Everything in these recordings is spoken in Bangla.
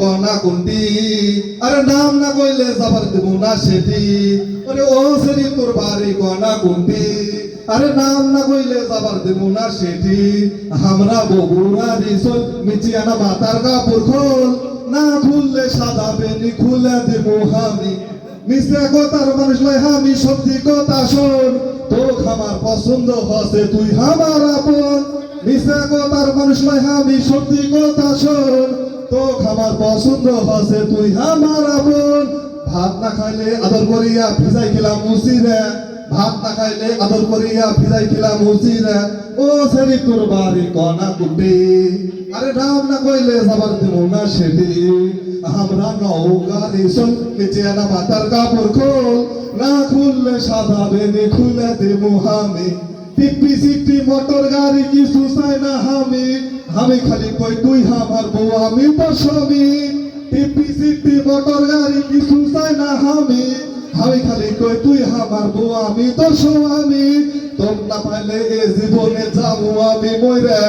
কনা কুন্ডি আরে নাম না কইলে যাবার দেবো না সেটি। আরে ও সেরি তোর বাড়ি কনা কুন্ডি আরে নাম না কইলে যাবার দেবো না সেটি। আমরা বগুড়া রিসল মিচিয়ানা মাতার কাপড় খোল। না খুললে সাদা বেনি খুলে দেবো আমি মিশ্রা কথার মানুষ লয় আমি সত্যি কথা শোন। তো আমার পছন্দ হসে তুই আমার আপন। মিশ্রা কথার মানুষ লয় আমি সত্যি কথা শোন। তো আমার পছন্দ হসে তুই আমার আপন। ভাত না খাইলে আদর করিয়া ভিজাই খেলাম মুসিরে ভাত না খাইলে আদর করিয়া ভিজাই খেলাম মুসিরে ও সেরি তোর বাড়ি কনা কুটি। আরে নাম না কইলে যাবার দেবো না সেটি। আমরা নৌকারি সন নিচে না মাতার কাপড় খোল। না খুললে সাদা বেনি খুলে দেবো আমি টিপি সিটি মোটর গাড়ি কিছু চাই না আমি আমি খালি কই তুই আমার বউ, আমি তো স্বামী। টিপি সিটি মোটর গাড়ি কিছু চাই না আমি আমি খালি কই তুই আমার বউ, আমি তো স্বামী। তোর না পাইলে এ জীবনে যাব আমি মইরে।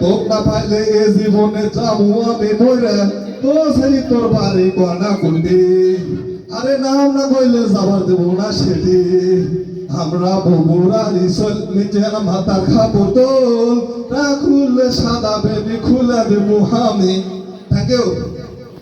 তোর না পাইলে এ জীবনে যাব আমি মইরে। তো সেই তোর বাড়ি কনা কুটি আরে নাম না কইলে যাবার দেবো না সেটি। আমরা বগুড়া রিসল নিচে না মাথার খাব তোল তা। খুললে সাদা বেবি খুলে দেবো আমি। Thank you